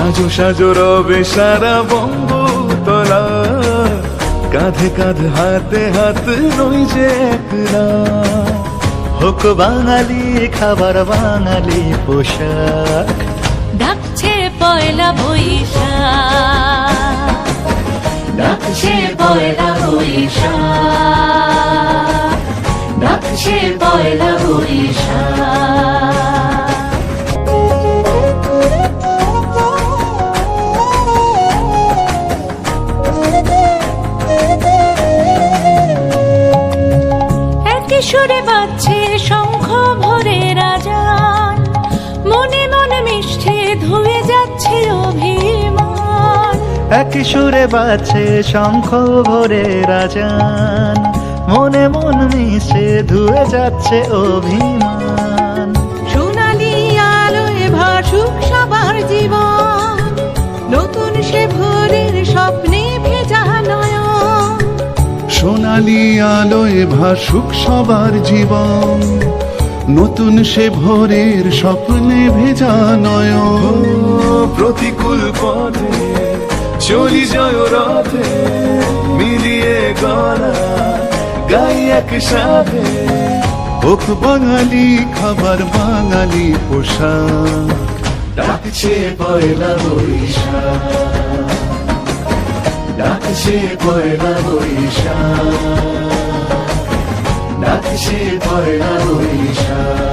সাজো সাজো রবে সারা বঙ্গতলা কাঁধে কাঁধ, হাতে হাত রই যে হোক বাঙালি, খাবার বাঙালি পোশাক। ডাকছে পয়লা বৈশাখ। ডাকছে পয়লা বৈশাখ। ডাকছে পয়লা বৈশাখ। সুরে বাজছে শঙ্খ ভরে রাজা মনে মনে মিষ্টি ধুয়ে যাচ্ছে অভিমান। এক সুরে বাজছে শঙ্খ ভরে রাজান মনে মন মিশে ধুয়ে যাচ্ছে অভিমান। সোনালি আলোয় ভাসুক সবার জীবন। নতুন সে ভোরের স্বপ্নে ভেজা নয় প্রতিকূল পথে চলি যায় রথে মিলিয়ে গলা গাই একসাথে। হোক বাঙালি খাবার বাঙালি পোশাক। ডাকছে পয়লা বৈশাখ। নাচছে পয়লা বৈশাখ। নাচছে পয়লা বৈশাখ।